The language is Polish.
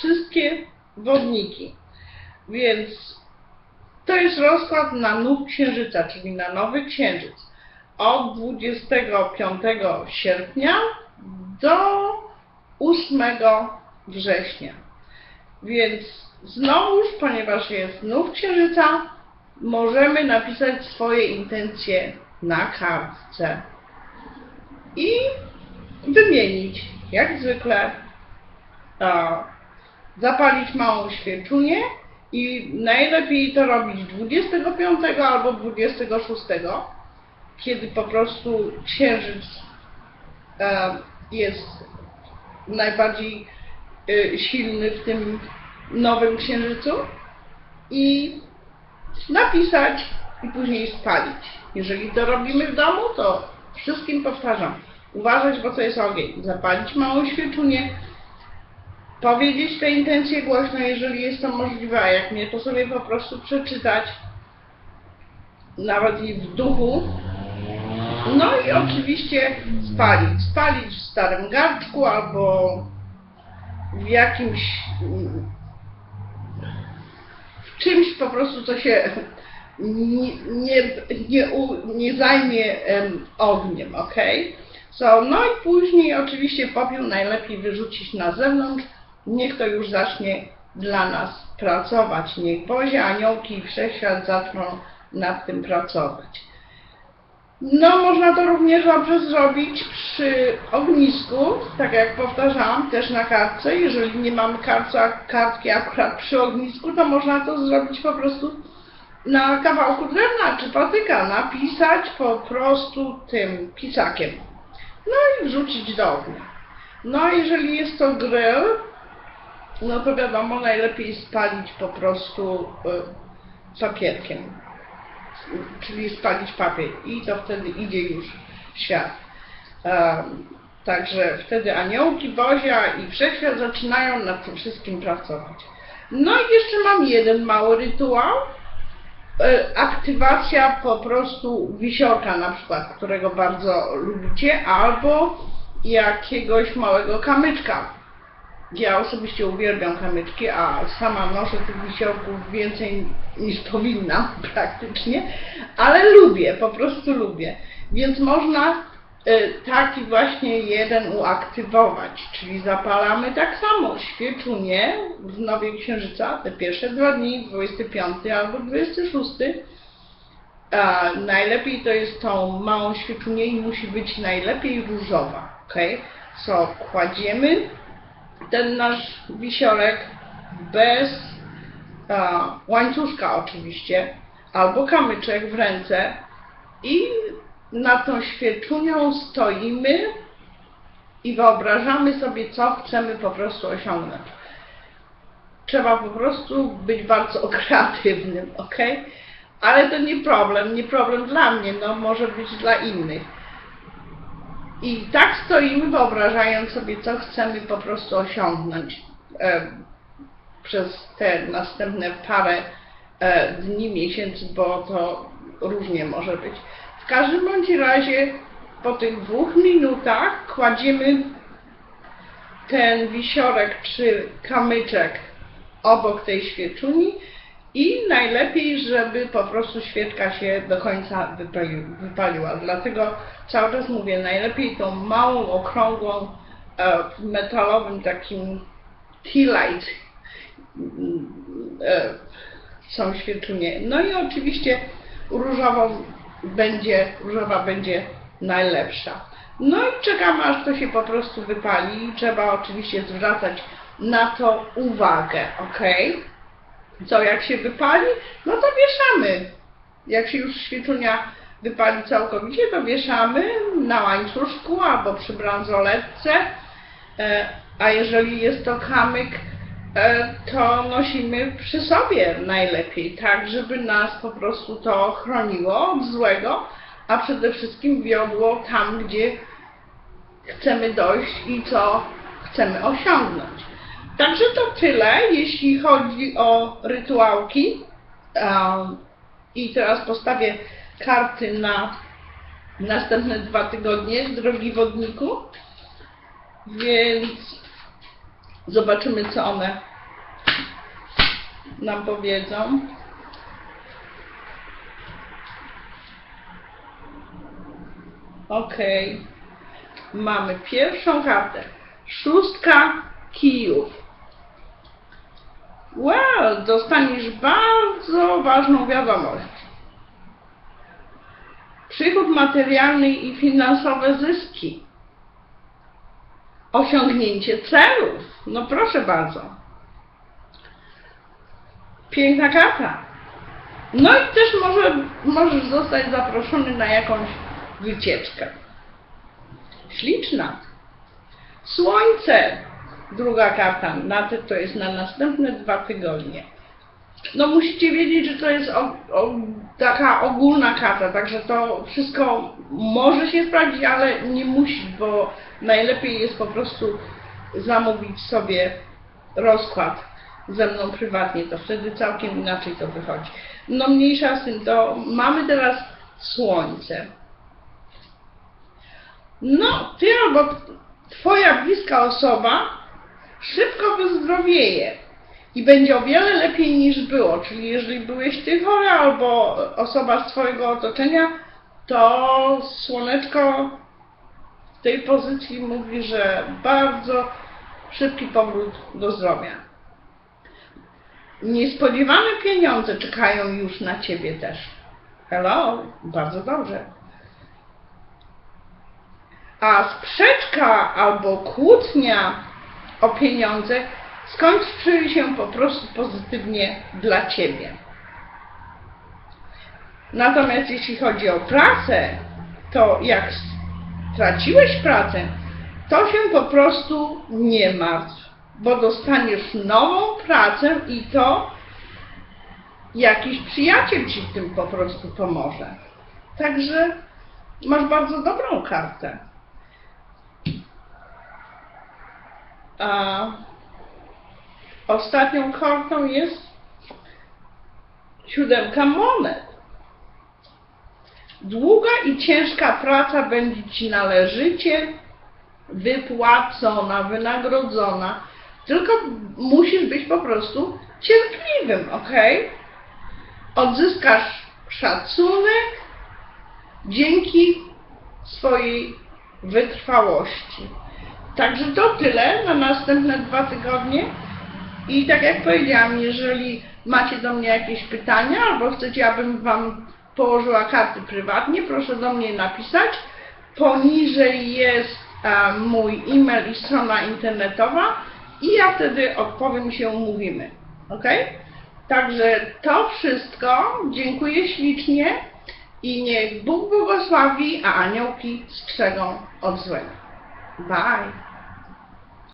wszystkie wodniki. Więc to jest rozkład na nóg księżyca, czyli na nowy księżyc. Od 25 sierpnia do 8 września. Więc znowuż, ponieważ jest nów księżyca, możemy napisać swoje intencje na kartce i wymienić, jak zwykle, a, zapalić małą świeczunię i najlepiej to robić 25 albo 26, kiedy po prostu księżyc e, jest najbardziej e, silny w tym nowym księżycu i napisać i później spalić. Jeżeli to robimy w domu, to wszystkim powtarzam, uważać, bo to jest ogień, zapalić małą świeczunię, powiedzieć te intencje głośno, jeżeli jest to możliwe, a jak nie, to sobie po prostu przeczytać, nawet i w duchu. No i oczywiście spalić. Spalić w starym garczku albo w jakimś w czymś po prostu, co się nie, nie, nie, nie zajmie em, ogniem, ok? So, no i później oczywiście popiół najlepiej wyrzucić na zewnątrz, niech to już zacznie dla nas pracować. Niech Bozie, aniołki i wszechświat zaczną nad tym pracować. No, można to również dobrze zrobić przy ognisku, tak jak powtarzałam, też na kartce. Jeżeli nie kartca, kartki akurat przy ognisku, to można to zrobić po prostu na kawałku drewna czy patyka, napisać po prostu tym pisakiem. No i wrzucić do ognia. No, jeżeli jest to grill, no to wiadomo, najlepiej spalić po prostu y, papierkiem czyli spalić papier i to wtedy idzie już świat. Um, także wtedy aniołki, Bozia i wszechświat zaczynają nad tym wszystkim pracować. No i jeszcze mam jeden mały rytuał. E, Aktywacja po prostu wisiorka na przykład, którego bardzo lubicie, albo jakiegoś małego kamyczka. Ja osobiście uwielbiam kamyczki, a sama noszę tych wisiorków więcej niż powinnam praktycznie, ale lubię, po prostu lubię. Więc można y, taki właśnie jeden uaktywować, czyli zapalamy tak samo świeczunię w Nowej Księżyca, te pierwsze dwa dni, 25 albo 26. A najlepiej to jest tą małą świeczunię i musi być najlepiej różowa, ok? So, kładziemy ten nasz wisiorek bez a, łańcuszka oczywiście, albo kamyczek w ręce i nad tą świeczunią stoimy i wyobrażamy sobie, co chcemy po prostu osiągnąć. Trzeba po prostu być bardzo kreatywnym, ok? Ale to nie problem, nie problem dla mnie, no może być dla innych. I tak stoimy, wyobrażając sobie, co chcemy po prostu osiągnąć e, przez te następne parę e, dni, miesięcy, bo to różnie może być. W każdym bądź razie po tych dwóch minutach kładziemy ten wisiorek czy kamyczek obok tej świeczuni i najlepiej, żeby po prostu świeczka się do końca wypalił, wypaliła. Dlatego cały czas mówię, najlepiej tą małą, okrągłą, e, metalowym takim tea light e, są świeczunie. No i oczywiście różową będzie, różowa będzie najlepsza. No i czekamy aż to się po prostu wypali. Trzeba oczywiście zwracać na to uwagę, ok? Co, jak się wypali, no to wieszamy. Jak się już świeczunia wypali całkowicie, to wieszamy na łańcuszku albo przy bransoletce. E, a jeżeli jest to kamyk, e, to nosimy przy sobie najlepiej, tak żeby nas po prostu to chroniło od złego, a przede wszystkim wiodło tam, gdzie chcemy dojść i co chcemy osiągnąć. Także to tyle, jeśli chodzi o rytuałki. I teraz postawię karty na następne dwa tygodnie, drogi wodniku. Więc Zobaczymy, co one nam powiedzą. Okej. Mamy pierwszą kartę. Szóstka kijów. Wow, dostaniesz bardzo ważną wiadomość. Przychód materialny i finansowe zyski. Osiągnięcie celów. No proszę bardzo. Piękna karta. No i też może, możesz zostać zaproszony na jakąś wycieczkę. Śliczna. Słońce. Druga karta. Na te to jest na następne dwa tygodnie. No musicie wiedzieć, że to jest o, o, taka ogólna karta, także to wszystko może się sprawdzić, ale nie musi, bo najlepiej jest po prostu zamówić sobie rozkład ze mną prywatnie, to wtedy całkiem inaczej to wychodzi. No mniejsza z tym, to mamy teraz słońce. No, ty albo twoja bliska osoba szybko wyzdrowieje i będzie o wiele lepiej niż było. Czyli jeżeli byłeś ty chory albo osoba z twojego otoczenia, to słoneczko w tej pozycji mówi, że bardzo szybki powrót do zdrowia. Niespodziewane pieniądze czekają już na ciebie też. Hello, bardzo dobrze. A sprzeczka albo kłótnia o pieniądze skończy się po prostu pozytywnie dla ciebie. Natomiast jeśli chodzi o pracę, to jak straciłeś pracę, to się po prostu nie martw, bo dostaniesz nową pracę i to jakiś przyjaciel ci w tym po prostu pomoże. Także masz bardzo dobrą kartę. A ostatnią kartą jest siódemka monet. Długa i ciężka praca będzie Ci należycie wypłacona, wynagrodzona. Tylko musisz być po prostu cierpliwym, ok? Odzyskasz szacunek dzięki swojej wytrwałości. Także to tyle następne dwa tygodnie. I tak jak powiedziałam, jeżeli macie do mnie jakieś pytania albo chcecie, abym Wam położyła karty prywatnie, proszę do mnie napisać. Poniżej jest a, mój e-mail i strona internetowa i ja wtedy odpowiem się umówimy. Ok? Także to wszystko. Dziękuję ślicznie i niech Bóg błogosławi, a aniołki strzegą od złego. Bye.